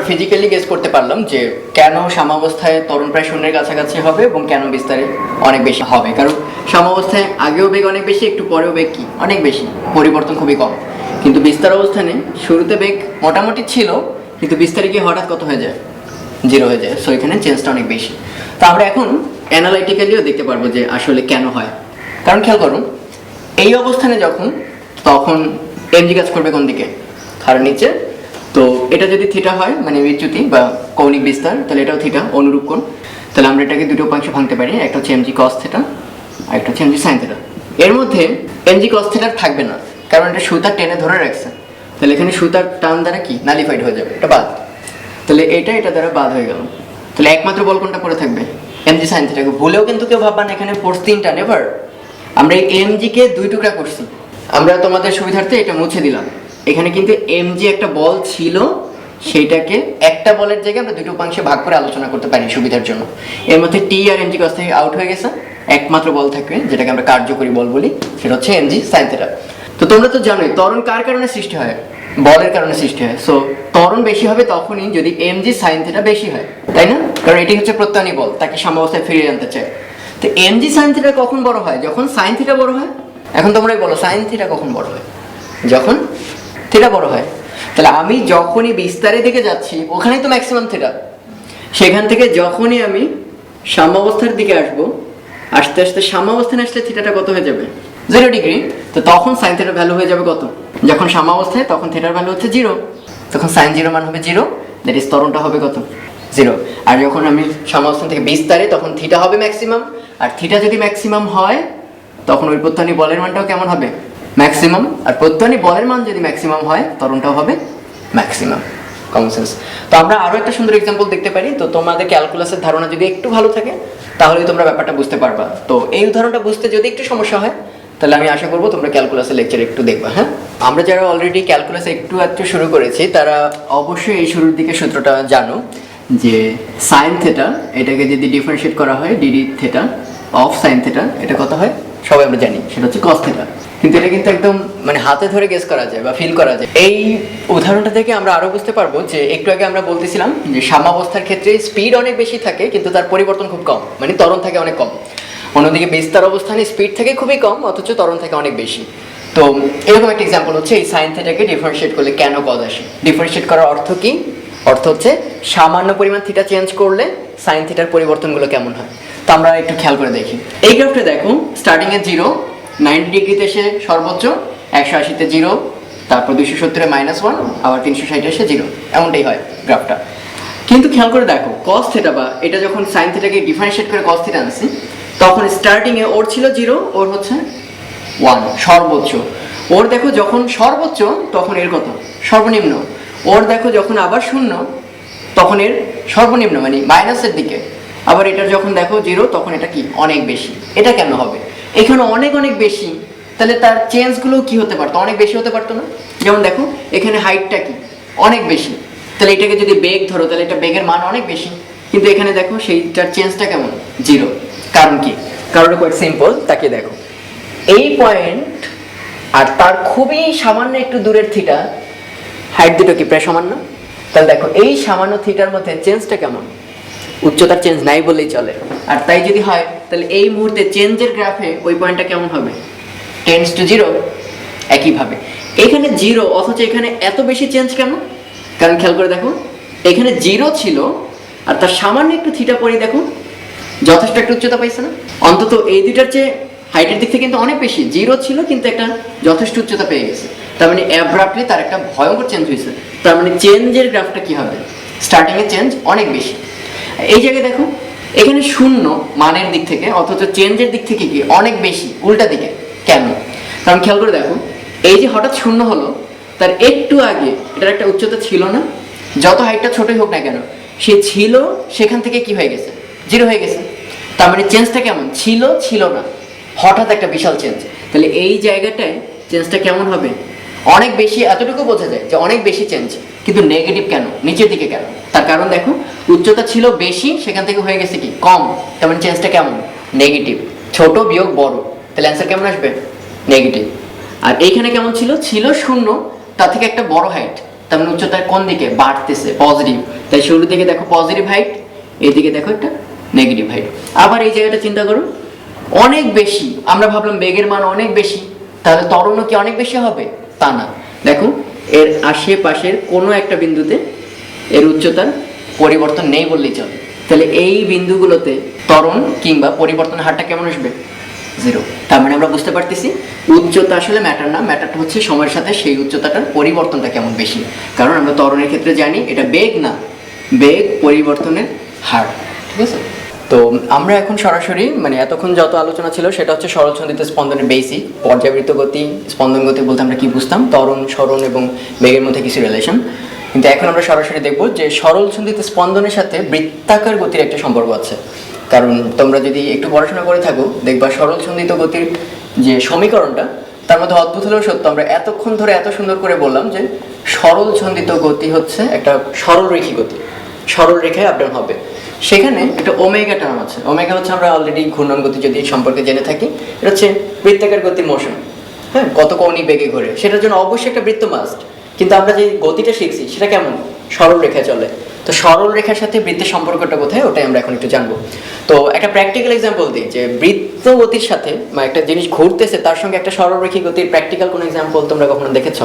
আমরা physically guess করতে পারলাম যে কেন সাম্যাবস্থায় ত্বরণ প্রায় শূন্যের কাছাকাছি হবে এবং কেন বিস্তারে অনেক বেশি হবে। কারণ সাম্যাবস্থায় আগেও বেগ অনেক বেশি, একটু পরেও বেগ কি? অনেক বেশি। পরিবর্তন খুবই কম। কিন্তু বিস্তার অবস্থানে শুরুতে বেগ মোটামুটি ছিল, কিন্তু বিস্তারে গিয়ে হঠাৎ কত হয়ে যায়? জিরো হয়ে যায়। সো এখানে চেঞ্জটা অনেক বেশি। তো আমরা এখন অ্যানালাইটিক্যালিও দেখতে পারব যে আসলে কেন হয়। কারণ খেয়াল করুন, এই অবস্থানে যখন, তখন এমজি কাজ করবে কোন দিকে? হাড়ের নিচে তো এটা যদি থিটা হয় মানে বিচ্যুতি বা কৌণিক বিস্তার, তাহলে এটাও থিটা, অনুরূপ কোণ। তাহলে আমরা এটাকে দুটো উপাংশে ভাঙতে পারি, একটা হচ্ছে এমজি কস থিটা আর একটা হচ্ছে এমজি সাইন থিটা এর মধ্যে এমজি কস থিটার থাকবে না, কারণ এটা সুতার টেনে ধরে রাখছে। তাহলে এখানে সুতার টান দ্বারা কি? নালিফাইড হয়ে যাবে, এটা বাদ। তাহলে এটা এটা দ্বারা বাদ হয়ে গেল। তাহলে একমাত্র বল কোনটা পড়ে থাকবে এমজি সাইন থিটাকে ভুলেও কিন্তু কেউ ভাববা না, এখানে ফোর্স তিনটা নেভার আমরা এই এমজি কে দুই টুকরা করছি। আমরা তোমাদের সুবিধার্থে এটা মুছে দিলাম। এখানে কিন্তু এমজি একটা বল ছিল সেইটাকে একটা বলের জায়গায় আমরা দুটো উপাংশে ভাগ করে আলোচনা করতে পারি সুবিধার জন্য। এর মধ্যে টি আর এমজি কাছ থেকে আউট হয়ে গেছে, একমাত্র বল থাকবে, যেটাকে আমরা কার্যকরী বল বলি, সেটা হচ্ছে এমজি সাইন থিটা তো তোমরা তো জানোই, ত্বরণ কার কারণে সৃষ্টি হয়? বলের কারণে সৃষ্টি হয়। সো ত্বরণ বেশি হবে তখনই যদি এমজি সাইন থিটা বেশি হয়, তাই না? কারণ এটি হচ্ছে প্রত্যানী বল তাকে সাম্যাবস্থায় ফিরিয়ে আনতে চায়। তো এমজি সাইন থিটা কখন বড় হয়? যখন সাইন বড় হয়? এখন তোমরাই বলো সাইন কখন বড় হয়? যখন থিটা বড় হয়। তাহলে আমি যখনই বিস্তারের দিকে যাচ্ছি, ওখানেই তো ম্যাক্সিমাম থিটা সেখান থেকে যখনই আমি সাম্যাবস্থার দিকে আসব, আস্তে আস্তে সাম্যাবস্থানে আসলে থিটাটা কত হয়ে যাবে? জিরো ডিগ্রি তো তখন সাইন থিটার ভ্যালু হয়ে যাবে কত? যখন সাম্যাবস্থায় তখন থিটার ভ্যালু হচ্ছে জিরো তখন সাইন জিরো মান হবে জিরো দ্যাট ইজ ত্বরণটা হবে কত? জিরো আর যখন আমি সাম্যাবস্থান থেকে বিস্তারে, তখন থিটা হবে ম্যাক্সিমাম আর থিটা যদি ম্যাক্সিমাম হয়, তখন ওই প্রত্যানী বলের মানটাও কেমন হবে? ম্যাক্সিমাম আর প্রত্যানী বলের মান যদি ম্যাক্সিমাম হয় ত্বরণটাও হবে ম্যাক্সিমাম কমন সেন্স তো আমরা আরও একটা সুন্দর এক্সাম্পল দেখতে পারি। তো তোমাদের ক্যালকুলাসের ধারণা যদি একটু ভালো থাকে, তাহলেই তোমরা ব্যাপারটা বুঝতে পারবা। তো এই উদাহরণটা বুঝতে যদি একটু সমস্যা হয়, তাহলে আমি আশা করব তোমরা ক্যালকুলাসের লেকচার একটু দেখবা হ্যাঁ? আমরা যারা অলরেডি ক্যালকুলাস একটু একটু শুরু করেছি, তারা অবশ্যই এই শুরুর দিকে সূত্রটা জানো যে সাইন থেটা এটাকে যদি ডিফারেন্সিয়েট করা হয় DD theta of sine theta এটা কত হয়? সবাই আমরা জানি, সেটা হচ্ছে কস থেটা কিন্তু এটা কিন্তু একদম মানে হাতে ধরে গেস করা যায় বা ফিল করা যায়। এই উদাহরণটা থেকে আমরা আরও বুঝতে পারব যে একটু আগে আমরা বলতেছিলাম যে সাম্যাবস্থার ক্ষেত্রে স্পিড অনেক বেশি থাকে, কিন্তু তার পরিবর্তন খুব কম মানে ত্বরণ থাকে অনেক কম। অন্যদিকে বিস্তার অবস্থানে স্পিড থাকে খুবই কম, অথচ ত্বরণ থাকে অনেক বেশি। তো এরকম একটা এক্সাম্পল হচ্ছে এই সাইন থেটাকে ডিফারেন্সিয়েট করলে কেন কজ আসে? ডিফারেন্সিয়েট করার অর্থ কি? অর্থ হচ্ছে সামান্য পরিমাণ থিটা চেঞ্জ করলে সাইন থিটার পরিবর্তনগুলো কেমন হয়? তো আমরা একটু খেয়াল করে দেখি। এই গ্রাফটা দেখো স্টার্টিং এ জিরো নাইনটি ডিগ্রিতে এসে সর্বোচ্চ, একশো আশিতে জিরো, তারপর দুইশো সত্তরে মাইনাস ওয়ান আবার তিনশো ষাটে এসে জিরো। এমনটাই হয় গ্রাফটা। কিন্তু খেয়াল করে দেখো কস থেটা বা এটা যখন সাইন থেটাকে ডিফারেন্সিয়েট করে কস থেটা আনছি, তখন স্টার্টিংয়ে ওর ছিল জিরো, ওর হচ্ছে ওয়ান সর্বোচ্চ। ওর দেখো যখন সর্বোচ্চ, তখন এর কত? সর্বনিম্ন। ওর দেখো যখন আবার শূন্য, তখন এর সর্বনিম্ন মানে মাইনাসের দিকে। আবার এটার যখন দেখো জিরো, তখন এটা কি? অনেক বেশি। এটা কেন হবে? এখানে অনেক অনেক বেশি। তাহলে তার চেঞ্জগুলো কি হতে পারতো? অনেক বেশি হতে পারতো না? যেমন দেখো, এখানে হাইটটা কি? অনেক বেশি। তাহলে এটাকে যদি বেগ ধরো, তাহলে এটা বেগের মান অনেক বেশি। কিন্তু এখানে দেখো, সেইটার চেঞ্জটা কেমন? জিরো কারণ কি? কারণটা কোয়াইট সিম্পল তাকে দেখো। এই পয়েন্ট আর তার খুবই সামান্য একটু দূরের থিটা হাইট দুটো কি প্রায় সামান্য তাহলে দেখো, এই সামান্য থিটার মধ্যে চেঞ্জটা কেমন? উচ্চতার চেঞ্জ নাই বললেই চলে। আর তাই যদি হয় তাহলে এই মুহূর্তে চেঞ্জের গ্রাফে ওই পয়েন্টটা কেমন হবে? টেন্স টু জিরো একইভাবে। এখানে জিরো অথচ এখানে এত বেশি চেঞ্জ কেন? কারণ খেয়াল করে দেখো, এখানে জিরো ছিল, আর তার সামান্য একটু থিটা পরে দেখো, যথেষ্ট একটা উচ্চতা পাইছে না। অন্তত এই দুইটার চেয়ে হাইটের দিক থেকে কিন্তু অনেক বেশি। জিরো ছিল, কিন্তু একটা যথেষ্ট উচ্চতা পেয়ে গেছে। তার মানে অ্যাব্রাপ্টলি তার একটা ভয়ঙ্কর চেঞ্জ হয়েছে। তার মানে চেঞ্জের গ্রাফটা কি হবে? স্টার্টিংয়ে চেঞ্জ অনেক বেশি। এই জায়গায় দেখো এখানে শূন্য মানের দিক থেকে, অথচ চেঞ্জের দিক থেকে কি? অনেক বেশি, উল্টা দিকে। কেন? কারণ খেয়াল করে দেখো, এই যে হঠাৎ শূন্য হলো, তার একটু আগে, এটার একটা উচ্চতা ছিল না, যত হাইটটা ছোটই হোক না কেন, সে ছিল, সেখান থেকে কি হয়ে গেছে? জিরো হয়ে গেছে। তার মানে চেঞ্জটা কেমন? ছিল ছিল না। হঠাৎ একটা বিশাল চেঞ্জ তাহলে এই জায়গাটায় চেঞ্জটা কেমন হবে? অনেক বেশি, এতটুকু বোঝা যায় যে অনেক বেশি চেঞ্জ কিন্তু নেগেটিভ কেন? নিচের দিকে কেন? তার কারণ দেখো, উচ্চতা ছিল বেশি, সেখান থেকে হয়ে গেছে কি? কম। তার মানে চেঞ্জটা কেমন? নেগেটিভ ছোট বিয়োগ বড়। তাহলে অ্যান্সার কেমন আসবে? নেগেটিভ আর এইখানে কেমন ছিল? ছিল শূন্য তার থেকে একটা বড় হাইট তার মানে উচ্চতায় কোন দিকে? বাড়তেছে পজিটিভ তাই শুরু থেকে দেখো পজিটিভ হাইট এইদিকে দেখো একটা নেগেটিভ হাইট আবার এই জায়গাটা চিন্তা করো, অনেক বেশি। আমরা ভাবলাম বেগের মান অনেক বেশি, তাহলে ত্বরণও কি অনেক বেশি হবে? তা না। দেখো এর আশেপাশের কোনো একটা বিন্দুতে এর উচ্চতার পরিবর্তন নেই বললেই চলে। তাহলে এই বিন্দুগুলোতে ত্বরণ কিংবা পরিবর্তনের হারটা কেমন আসবে? জিরো। তার মানে আমরা বুঝতে পারতেছি উচ্চতা আসলে ম্যাটার না ম্যাটারটা হচ্ছে সময়ের সাথে সেই উচ্চতাটার পরিবর্তনটা কেমন বেশি। কারণ আমরা ত্বরণের ক্ষেত্রে জানি এটা বেগ না, বেগ পরিবর্তনের হার। ঠিক আছে? তো আমরা এখন সরাসরি মানে এতক্ষণ যত আলোচনা ছিল সেটা হচ্ছে সরলছন্দিত স্পন্দনের বেসিক পর্যাবৃত্ত গতি, স্পন্দন গতি বলতে আমরা কি বুঝতাম? ত্বরণ সরণ এবং বেগের মধ্যে কিছু রিলেশন কিন্তু এখন আমরা সরাসরি দেখব যে সরল ছন্দিত স্পন্দনের সাথে বৃত্তাকার গতির একটা সম্পর্ক আছে। কারণ তোমরা যদি একটু পড়াশোনা করে থাকো, দেখবা সরল ছন্দিত গতির যে সমীকরণটা, তার মধ্যে অদ্ভুত হলেও সত্য, আমরা এতক্ষণ ধরে এত সুন্দর করে বললাম যে সরল ছন্দিত গতি হচ্ছে একটা সরল রেখী গতি। সরল রেখায় আপডাউন হবে। সেখানে একটা ওমেগা টার্ম আছে। ওমেগা হচ্ছে আমরা অলরেডি ঘূর্ণন গতি যদি সম্পর্কে জেনে থাকি, এটা হচ্ছে বৃত্তাকার গতির মোশন। হ্যাঁ কত কৌণিক বেগে ঘোরে। সেটার জন্য অবশ্যই একটা বৃত্ত মাস্ট কিন্তু আমরা যে গতিটা শিখছি, সেটা কেমন? সরল রেখা চলে। তো সরল রেখার সাথে বৃত্তের সম্পর্কটা কোথায়, ওটাই আমরা এখন একটু জানব। তো একটা প্র্যাকটিক্যাল এক্সাম্পল দিই, যে বৃত্ত গতির সাথে বা একটা জিনিস ঘুরতেছে, তার সঙ্গে একটা সরলরেখী গতির প্র্যাকটিক্যাল কোনো এক্সাম্পল তোমরা কখনো দেখেছ?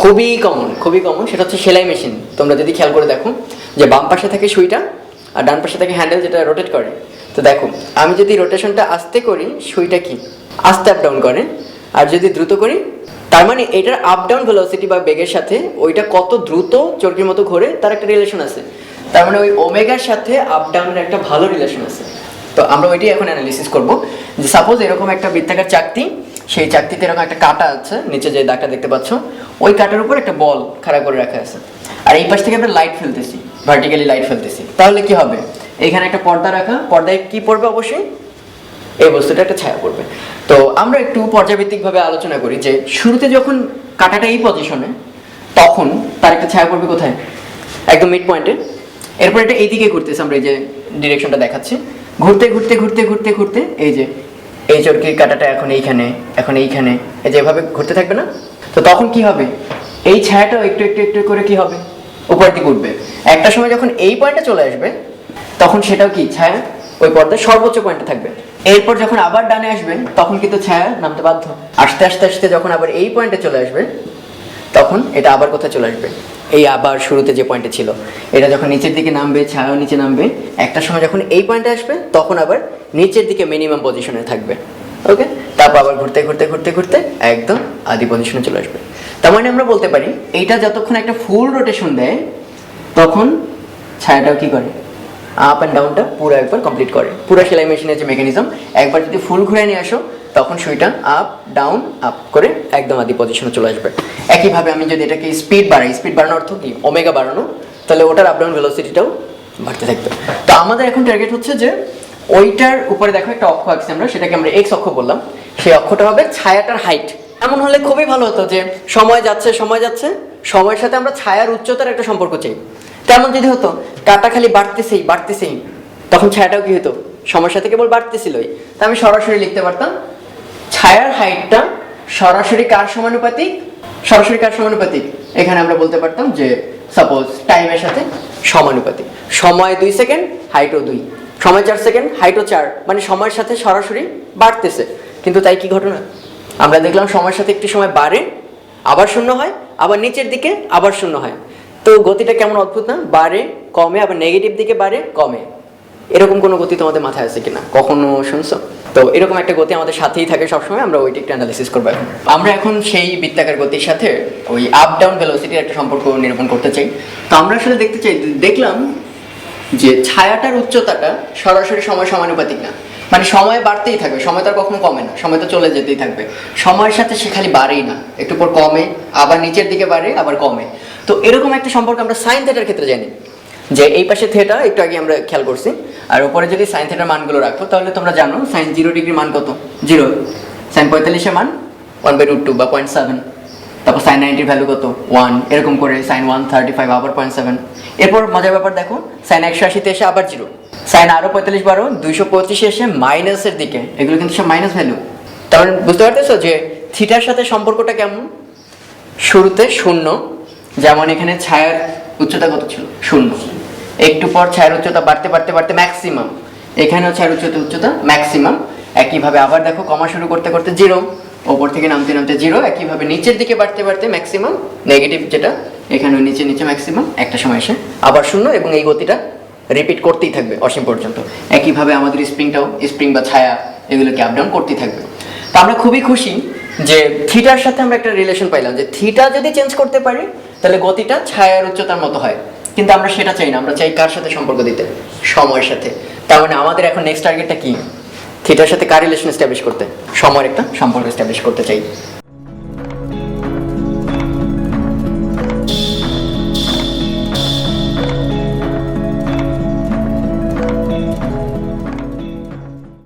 খুবই কমন খুবই কমন সেটা হচ্ছে সেলাই মেশিন তোমরা যদি খেয়াল করে দেখো, যে বাম পাশে থাকে সুইটা আর ডান পাশে থাকে হ্যান্ডেল যেটা রোটেট করে, তো দেখো, আমি যদি রোটেশনটা আস্তে করি, সুইটা কি? আস্তে আপ ডাউন করে, আর যদি দ্রুত করি, তার মানে এটার আপ ডাউন ভেলোসিটি বা বেগের সাথে ওইটা কত দ্রুত চরকির মতো ঘোরে, তার একটা রিলেশন আছে। তার মানে ওই ওমেগার সাথে আপ ডাউনের একটা ভালো রিলেশন আছে। তো আমরা ওইটাই এখন অ্যানালিসিস করব। যে সাপোজ এরকম একটা বৃত্তাকার চাকতি, সেই চাকতিতে এরকম একটা কাটা আছে, নিচে যে দাগটা দেখতে পাচ্ছ, ওই কাটার উপর একটা বল খাড়া করে রাখা আছে। আর এই পাশ থেকে আমরা লাইট ফেলতেছি। ভার্টিক্যালি লাইট ফেলতেছি। তাহলে কি হবে? এখানে একটা পর্দা রাখা। পর্দায় কি পড়বে অবশ্যই? এই বস্তুটা একটা ছায়া পড়বে। তো আমরা একটু পর্যাবৃত্তিকভাবে আলোচনা করি যে শুরুতে যখন কাঁটাটা এই পজিশনে তখন তার একটা ছায়া পড়বে কোথায়? একদম মিড পয়েন্টে এরপর এটা এইদিকে ঘুরতেছে, আমরা এই যে ডিরেকশনটা দেখাচ্ছি। ঘুরতে ঘুরতে ঘুরতে ঘুরতে ঘুরতে, এই যে, এই চরকির কাঁটাটা এখন এইখানে এখন এইখানে, এই যে এভাবে ঘুরতে থাকবে না? তো তখন কি হবে? এই ছায়াটাও একটু একটু একটু করে কি হবে? উপরের দিকে উঠবে একটা সময় যখন এই পয়েন্টে চলে আসবে, তখন সেটাও কি? ছায়া? ওই পর্দায় সর্বোচ্চ পয়েন্টে থাকবে। এরপর যখন আবার ডানে আসবেন তখন কিন্তু ছায়া নামতে বাধ্য। আস্তে আস্তে আস্তে যখন আবার এই পয়েন্টে চলে আসবে, তখন এটা আবার কোথায় চলে আসবে? এই আবার শুরুতে যে পয়েন্টে ছিল। এটা যখন নিচের দিকে নামবে, ছায়াও নিচে নামবে। একটা সময় যখন এই পয়েন্টে আসবে, তখন আবার নিচের দিকে মিনিমাম পজিশনে থাকবে। ওকে তারপর আবার ঘুরতে ঘুরতে ঘুরতে ঘুরতে একদম আদি পজিশনে চলে আসবে। তার মানে আমরা বলতে পারি, এইটা যতক্ষণ একটা ফুল রোটেশন দেয়, তখন ছায়াটাও কি করে? আপ অ্যান্ড ডাউনটা পুরো একবার কমপ্লিট করে। পুরো সেলাই মেশিনের যে মেকানিজম একবার যদি ফুল ঘুরে নিয়ে আসো, তখন সুইটা আপ ডাউন আপ করে একদম আদি পজিশনে চলে আসবে। একইভাবে আমি যদি এটাকে স্পিড বাড়াই স্পিড বাড়ানোর অর্থ কি? ওমেগা বাড়ানো, তাহলে ওটার আপ ডাউন ভেলোসিটিটাও বাড়তে থাকবে। তো আমাদের এখন টার্গেট হচ্ছে যে, ওইটার উপরে দেখো একটা অক্ষ আঁকছি আমরা, সেটাকে আমরা এক্স অক্ষ বললাম। সেই অক্ষটা হবে ছায়াটার হাইট এমন হলে খুবই ভালো হতো যে সময় যাচ্ছে সময় যাচ্ছে, সময়ের সাথে আমরা ছায়ার উচ্চতার একটা সম্পর্ক চাই। তেমন যদি হতো, কাটা খালি বাড়তেছেই বাড়তেছেই। তখন ছায়াটাও কি হতো? সমস্যা থেকে কেবল বাড়তেছিলই। তা আমি সরাসরি লিখতে পারতাম, ছায়ার হাইটটা সরাসরি কার সমানুপাতিক? সরাসরি কার সমানুপাতিক? এখানে আমরা বলতে পারতাম যে সাপোজ টাইমের সাথে সমানুপাতিক। সময় দুই সেকেন্ড, হাইটও দুই। সময় চার সেকেন্ড, হাইটও চার। মানে সময়ের সাথে সরাসরি বাড়তেছে। কিন্তু তাই কি ঘটনা? আমরা দেখলাম সময়ের সাথে একটু সময় বাড়ে, আবার শূন্য হয়, আবার নিচের দিকে আবার শূন্য হয়। তো গতিটা কেমন অদ্ভুত না? বাড়ে, কমে, আবার নেগেটিভ দিকে বাড়ে, কমে। এরকম কোনো গতি তোমাদের মাথায় আছে কিনা? কখনো শুনছো? তো এরকম একটা গতি আমাদের সাথেই থাকে সবসময়, আমরা ওইটি একটু অ্যানালিসিস করব এখন। আমরা এখন সেই বৃত্তাকার গতির সাথে ওই আপ ডাউন ভেলোসিটির একটা সম্পর্ক নিরূপণ করতে চাই। তো আমরা আসলে দেখতে চাই, দেখলাম যে ছায়াটার উচ্চতাটা সরাসরি সময় সমানুপাতিক না। মানে সময় বাড়তেই থাকবে, সময় তো আর কখনো কমে না, সময় তো চলে যেতেই থাকবে। সময়ের সাথে সে খালি বাড়েই না, একটু পর কমে, আবার নিচের দিকে বাড়ে, আবার কমে। তো এরকম একটা সম্পর্ক আমরা সাইন থিয়েটার ক্ষেত্রে জানি। যে এই পাশে থেটা একটু আগে আমরা খেয়াল করছি। আর উপরে যদি সাইন থেটার মানগুলো রাখো, তাহলে তোমরা জানো সাইন জিরো ডিগ্রির মান কত? জিরো। সাইন পঁয়তাল্লিশের মান ওয়ান বাই টু বা পয়েন্ট সেভেন তারপর সাইন নাইনটির ভ্যালু কত? ওয়ান এরকম করে সাইন ওয়ান থার্টি ফাইভ আবার পয়েন্ট সেভেন এরপর মজার ব্যাপার দেখো, সাইন একশো আশিতে এসে আবার জিরো। সাইন আরও পঁয়তাল্লিশ বারো, দুইশো পঁচিশে এসে মাইনাসের দিকে। এগুলো কিন্তু সব মাইনাস ভ্যালু। মানে বুঝতে পারতেছো যে থিটার সাথে সম্পর্কটা কেমন? শুরুতে শূন্য, যেমন এখানে ছায়ার উচ্চতা কত ছিল? শূন্য। একটু পর ছায়ার উচ্চতা বাড়তে বাড়তে বাড়তে ম্যাক্সিমাম এখানেও ছায়ার উচ্চতা উচ্চতা ম্যাক্সিমাম একইভাবে আবার দেখো, কমা শুরু করতে করতে জিরো ওপর থেকে নামতে নামতে জিরো একইভাবে নিচের দিকে বাড়তে বাড়তে ম্যাক্সিমাম নেগেটিভ যেটা, এখানেও নিচে নিচে ম্যাক্সিমাম একটা সময় এসে আবার শূন্য এবং এই গতিটা রিপিট করতেই থাকবে অসীম পর্যন্ত। একইভাবে আমাদের স্প্রিংটাও স্প্রিং বা ছায়া, এগুলোকে আপ ডাউন করতেই থাকবে। তো আমরা খুবই খুশি যে থিটার সাথে আমরা একটা রিলেশন পাইলাম। যে থিটা যদি চেঞ্জ করতে পারি, তাহলে গতিটা ছায়ার উচ্চতার মতো হয়। কিন্তু আমরা সেটা চাই না, আমরা চাই কার সাথে সম্পর্ক দিতে? সময়ের সাথে। তার মানে আমাদের এখন নেক্সট টার্গেটটা কি? থিটার সাথে কার রিলেশন এস্টাবলিশ করতে? সময়ের একটা সম্পর্ক এস্টাবলিশ করতে চাই।